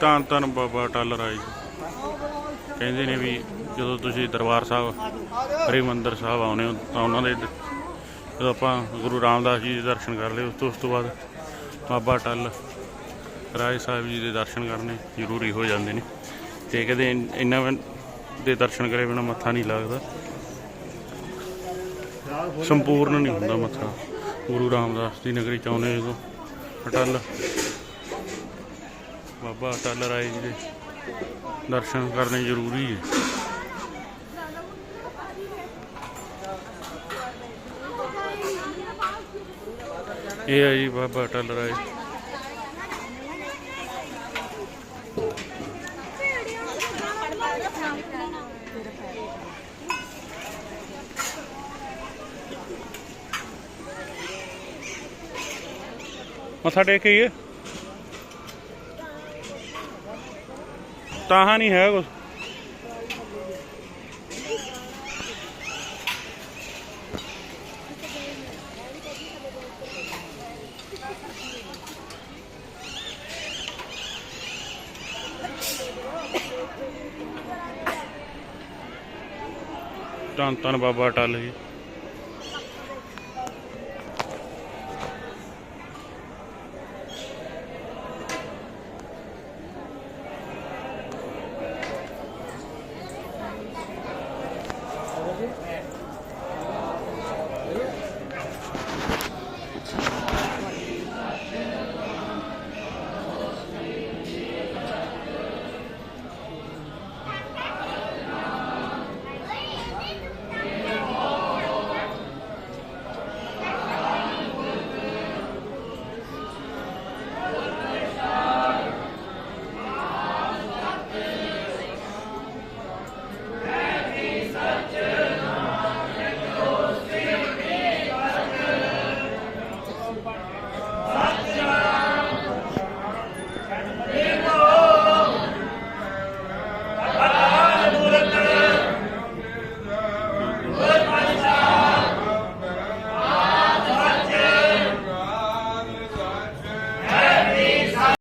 ਧੰਨ ਧੰਨ ਬਾਬਾ ਟੱਲ ਰਾਏ ਕਹਿੰਦੇ ਨੇ ਵੀ ਜਦੋਂ ਤੁਸੀਂ ਦਰਬਾਰ ਸਾਹਿਬ, ਹਰਿਮੰਦਰ ਸਾਹਿਬ ਆਉਨੇ ਹੋ ਤਾਂ ਉਹਨਾਂ ਦੇ ਜਦੋਂ ਆਪਾਂ ਗੁਰੂ ਰਾਮਦਾਸ ਜੀ ਦੇ ਦਰਸ਼ਨ ਕਰ ਲਏ, ਉਸ ਤੋਂ ਉਸ ਤੋਂ ਬਾਅਦ ਬਾਬਾ ਟੱਲ ਰਾਏ ਸਾਹਿਬ ਜੀ ਦੇ ਦਰਸ਼ਨ ਕਰਨੇ ਜ਼ਰੂਰੀ ਹੋ ਜਾਂਦੇ ਨੇ। ਤੇ ਕਦੇ ਇਹਨਾਂ ਦੇ ਦਰਸ਼ਨ ਕਰੇ ਬਿਨਾ ਮੱਥਾ ਨਹੀਂ ਲੱਗਦਾ। ਸੰਪੂਰਨ ਨਹੀਂ ਹੁੰਦਾ ਮੱਥਾ। ਗੁਰੂ ਰਾਮਦਾਸ ਦੀ ਨਗਰੀ ਚ ਆਉਂਦੇ ਜਦੋਂ ਅਟਲ ਬਾਬਾ ਅਟਲ ਰਾਏ ਜੀ ਦੇ ਦਰਸ਼ਨ ਕਰਨੇ ਜ਼ਰੂਰੀ ਹੈ। ਇਹ ਹੈ ਜੀ ਬਾਬਾ ਅਟਲ ਰਾਏ। ਮੱਥਾ ਟੇਕ ਕੇ ਤਾਂ ਨਹੀਂ ਹੈ ਕੁਛ। ਧੰਨ ਧੰਨ ਬਾਬਾ ਟੱਲ ਜੀ।